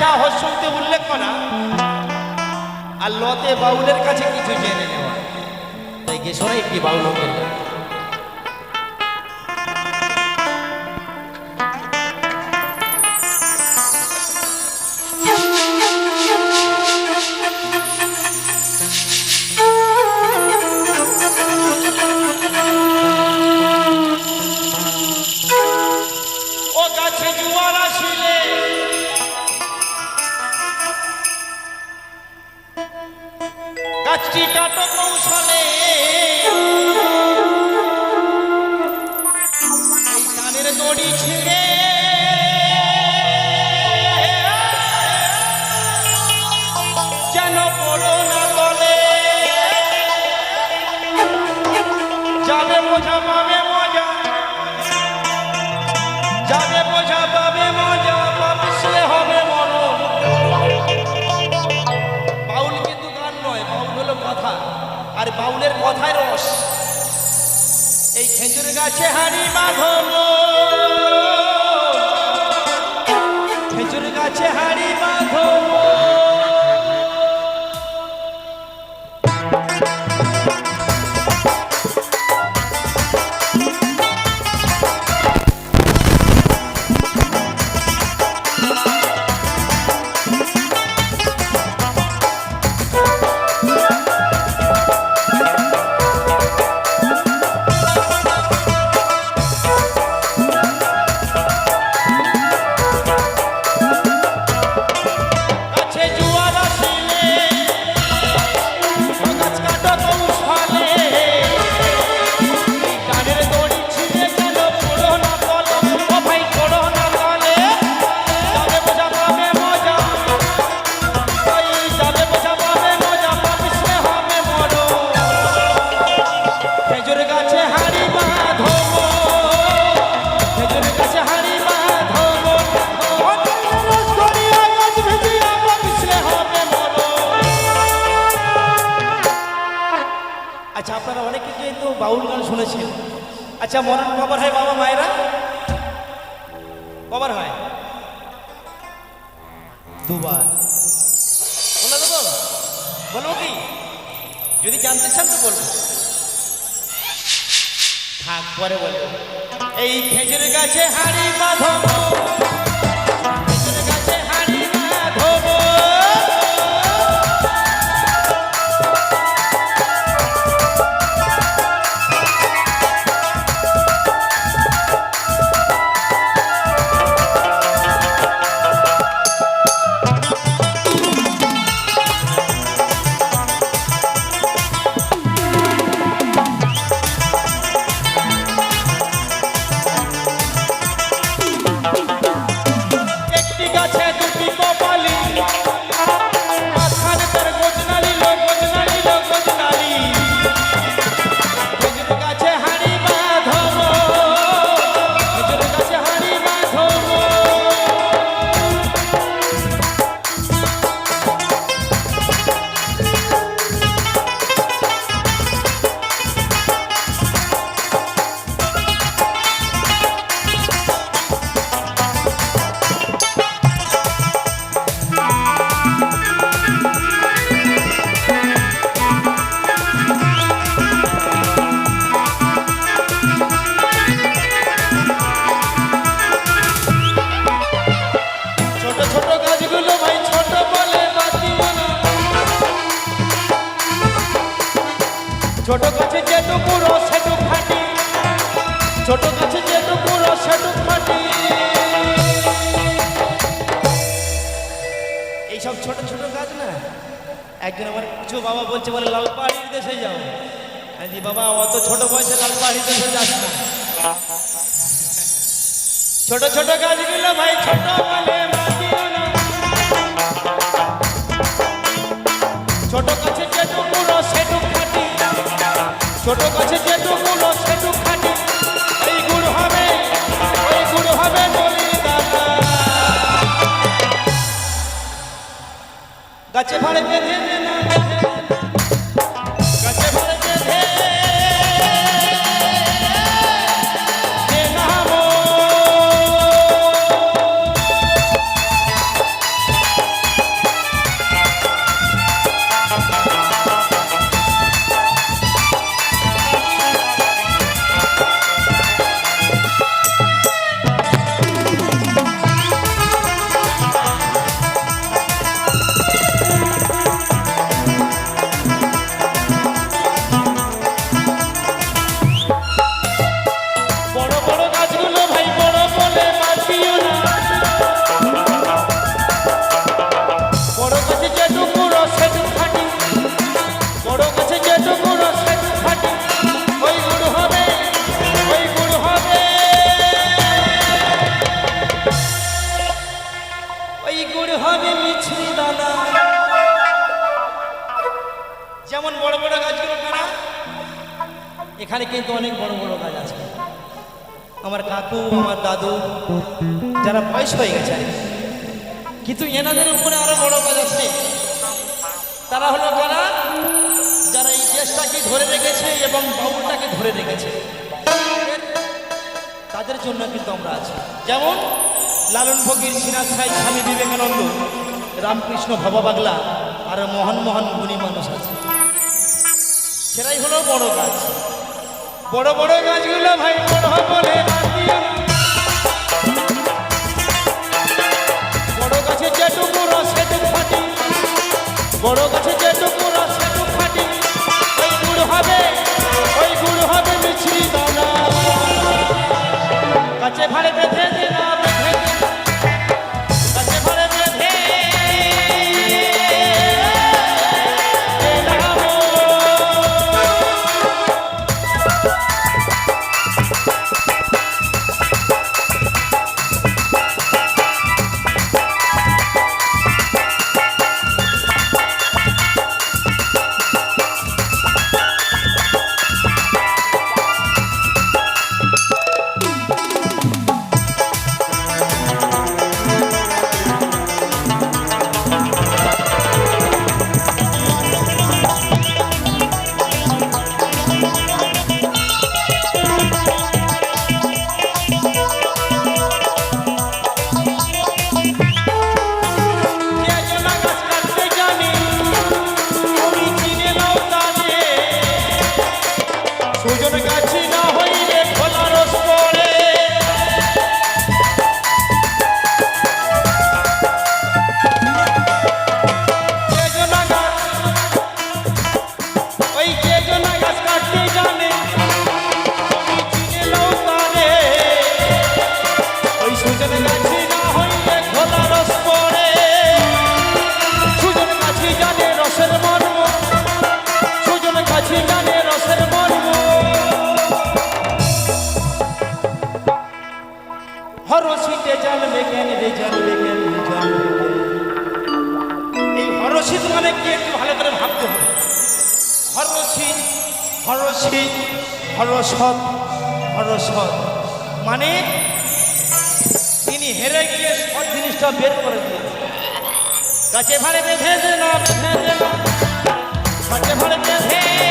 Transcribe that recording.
চা হস্যতে উল্লেখ করা। আর লতে বাউলের কাছে কিছু জেনে নেওয়া। তাই গে শোনাই একটি বাউল দড়ি ছিঁড়ে। যেন পড়ো পাবে মজা। হবে বাউল কিন্তু নয় কথা। আর বাউলের কথায় রস। এই খেজুর গাছে হাড়ি বাঁধলো খেজুর শুনেছেন আচ্ছা মরণ কবার হয় বাবা মায়েরা? কবার হয়? দুবার। বলে বলব কি? যদি জানতে চান তো বলব। থাক, পরে বলব। এই খেজুর গাছে হাড়ি বাঁধবো এইসব ছোট ছোট গাছ না? একজন আমার কিছু বাবা বলছে, বলে লাল পাহাড়ির দেশে যাও। আমি বাবা, অত ছোট বয়সে লাল পাহাড়ির দেশে যাস না। ছোট ছোট গাছগুলো ভাই, ছোট বলে ছোট গাছে যেটুকু সেটুক ছোট কাছে যেটুকু গাছে ভাড়ে বেঁধে যেমন বড় বড় গাছগুলো এখানে কিন্তু অনেক বড় বড় গাছ আছে। আমার কাকু, আমার দাদু, যারা বয়স হয়ে গেছে কিন্তু এনাদের উপরে আরও বড় কাজ আছে। তারা হলো যারা যারা এই দেশটাকে ধরে রেখেছে এবং বাউলটাকে ধরে রেখেছে। তাদের জন্য কিন্তু আমরা আছি। যেমন লালন ফকির সাহেব, স্বামী বিবেকানন্দ, রামকৃষ্ণ ভবা বাগলা আর মহান মহান গুণী মানুষ আছে। সেটাই হলো বড় গাছ বড় বড় গাছগুলো ভাই, বড় বলে। বড় গাছে যেটুকু রস সেটুকু ফাটি বড় গাছে যেটুকু হরসিতে জানবে কেন রে জানবে কেন জানবে এই হরসিত মানে কি একটু ভালো করে ভাবতে হবে। হরসিত হরসিত হরসৎ হরসৎ মানে তিনি হেরে গিয়ে সব জিনিসটা বের করে দিয়েছে গাছে ভাড়ে বেঁধে দেন বেঁধে ভাড়ে বেঁধে